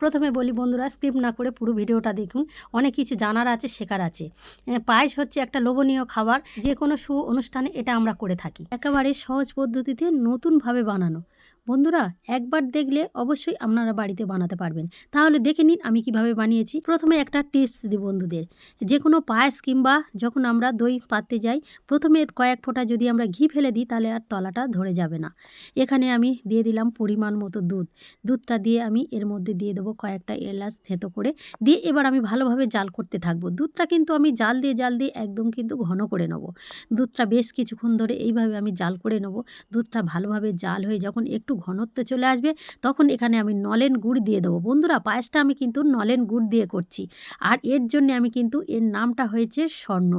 প্রথমে বলি বন্ধুরা স্কিপ না করে পুরো ভিডিওটা দেখুন। অনেক কিছু জানার আছে, শেখার আছে। পায়েস হচ্ছে একটা লোভনীয় খাবার। যে কোনো সু অনুষ্ঠানে এটা আমরা করে থাকি। একেবারে সহজ পদ্ধতিতে নতুনভাবে বানানো। বন্ধুরা, একবার দেখলে অবশ্যই আপনারা বাড়িতে বানাতে পারবেন। তাহলে দেখে নিন আমি কীভাবে বানিয়েছি। প্রথমে একটা টিপস দিই বন্ধুদের। যে কোনো পায়েস কিংবা যখন আমরা দই পাততে যাই, প্রথমে কয়েক ফোঁটা যদি আমরা ঘি ফেলে দিই, তাহলে আর তলাটা ধরে যাবে না। এখানে আমি দিয়ে দিলাম পরিমাণ মতো দুধ। দুধটা দিয়ে আমি এর মধ্যে দিয়ে দেবো কয়েকটা এলাচ থেঁতো করে। দিয়ে এবার আমি ভালোভাবে জাল করতে থাকব। দুধটা কিন্তু আমি জাল দিয়ে জাল দিয়ে একদম কিন্তু ঘন করে নেব। দুধটা বেশ কিছুক্ষণ ধরে এইভাবে আমি জাল করে নেব। দুধটা ভালোভাবে জাল হয়ে যখন একটু ঘনত্ব চলে আসবে, তখন এখানে আমি নলেন গুড় দিয়ে দেবো। বন্ধুরা, পায়েসটা আমি কিন্তু নলেন গুড় দিয়ে করছি। আর এর জন্য আমি কিন্তু এর নামটা হয়েছে স্বর্ণ।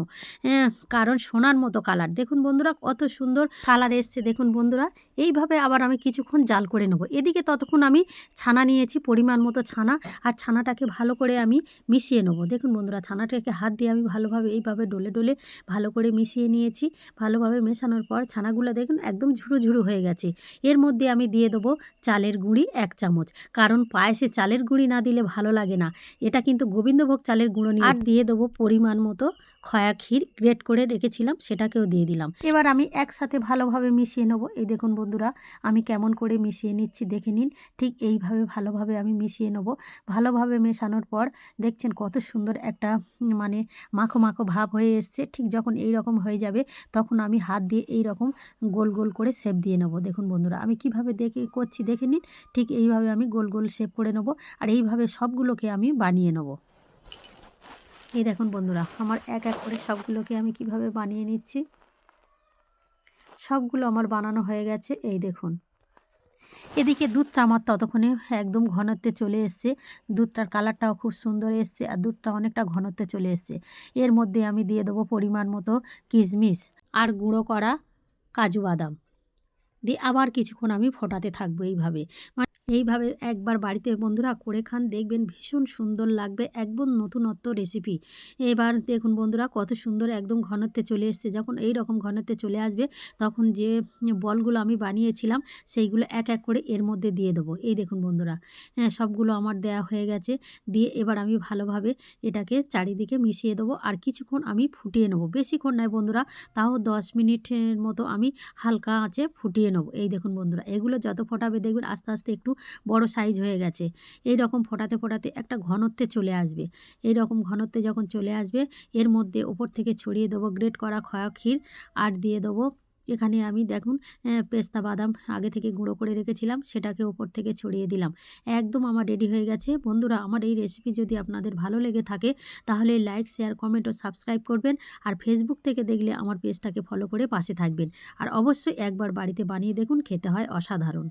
কারণ সোনার মতো কালার দেখুন বন্ধুরা, কত সুন্দর কালার এসছে। দেখুন বন্ধুরা এইভাবে আবার আমি কিছুক্ষণ জাল করে নেব। এদিকে ততক্ষণ আমি ছানা নিয়েছি পরিমাণ মতো ছানা আর ছানাটাকে ভালো করে আমি মিশিয়ে নেব। দেখুন বন্ধুরা ছানাটাকে হাত দিয়ে আমি ভালোভাবে এইভাবে ডলে ডলে ভালো করে মিশিয়ে নিয়েছি। ভালোভাবে মেশানোর পর ছানাগুলো দেখুন একদম ঝুরু ঝুরু হয়ে গেছে। এর মধ্যে আমি দিয়ে দেবো চালের গুঁড়ি এক চামচ। কারণ পায়েসে চালের গুঁড়ি না দিলে ভালো লাগে না। এটা কিন্তু গোবিন্দভোগ চালের গুঁড়ো নিয়ে আর দিয়ে দেবো পরিমাণ মতো খয়া ক্ষীর গ্রেট করে রেখেছিলাম সেটাকেও দিয়ে দিলাম। এবার আমি একসাথে ভালোভাবে মিশিয়ে নেব। এই দেখুন বন্ধুরা, আমি কেমন করে মিশিয়ে নিচ্ছি দেখে নিন। ঠিক এইভাবে ভালোভাবে আমি মিশিয়ে নেব। ভালোভাবে মেশানোর পর দেখছেন কত সুন্দর একটা মানে মাখো মাখো ভাব হয়ে এসছে। ঠিক যখন এই রকম হয়ে যাবে তখন আমি হাত দিয়ে এই রকম গোল গোল করে শেপ দিয়ে নেব। দেখুন বন্ধুরা, আমি কীভাবে দেখে করছি দেখে নিন। ঠিক এইভাবে আমি গোল গোল শেপ করে নেব আর এইভাবে সবগুলোকে আমি বানিয়ে নেব। এই দেখুন বন্ধুরা, আমার এক এক করে সবগুলোকে আমি কীভাবে বানিয়ে নিচ্ছি। সবগুলো আমার বানানো হয়ে গেছে। এই দেখুন। এদিকে দুধটা আমার ততক্ষণে একদম ঘনত্বে চলে এসছে। দুধটার কালারটাও খুব সুন্দর এসছে আর দুধটা অনেকটা ঘনত্বে চলে এসছে। এর মধ্যে আমি দিয়ে দেবো পরিমাণ মতো কিশমিশ আর গুঁড়ো করা কাজু বাদাম। দিয়ে আবার কিছুক্ষণ আমি ফোটাতে থাকব এইভাবে। এইভাবে একবার বাড়িতে বন্ধুরা করে খান, দেখবেন ভীষণ সুন্দর লাগবে একদম নতুনত্ব রেসিপি এবার দেখুন বন্ধুরা, কত সুন্দর একদম ঘনত্বে চলে এসছে। যখন এই রকম ঘনত্বে চলে আসবে, তখন যে বলগুলো আমি বানিয়েছিলাম, সেইগুলো এক এক করে এর মধ্যে দিয়ে দেবো। এই দেখুন বন্ধুরা হ্যাঁ সবগুলো আমার দেয়া হয়ে গেছে। দিয়ে এবার আমি ভালোভাবে এটাকে চারিদিকে মিশিয়ে দেবো আর কিছুক্ষণ আমি ফুটিয়ে নেব। বেশিক্ষণ নয় বন্ধুরা, তাও দশ মিনিটের মতো আমি হালকা আঁচে ফুটিয়ে নেব। এই দেখুন বন্ধুরা, এগুলো যত ফোটাবে দেখবেন আস্তে আস্তে একটু বড় সাইজ হয়ে গেছে। এই রকম ফোটাতে ফোটাতে একটা ঘনত্বে চলে আসবে। এই রকম ঘনত্বে যখন চলে আসবে, এর মধ্যে ওপর থেকে ছড়িয়ে দেবো গ্রেট করা খয়া ক্ষীর আর দিয়ে দেবো এখানে আমি দেখুন পেস্তা বাদাম আগে থেকে গুঁড়ো করে রেখেছিলাম, সেটাকে ওপর থেকে ছড়িয়ে দিলাম। একদম আমার রেডি হয়ে গেছে। বন্ধুরা, আমার এই রেসিপি যদি আপনাদের ভালো লেগে থাকে, তাহলে লাইক শেয়ার কমেন্ট ও সাবস্ক্রাইব করবেন আর ফেসবুক থেকে দেখলে আমার পেজটাকে ফলো করে পাশে থাকবেন। আর অবশ্যই একবার বাড়িতে বানিয়ে দেখুন, খেতে হয় অসাধারণ।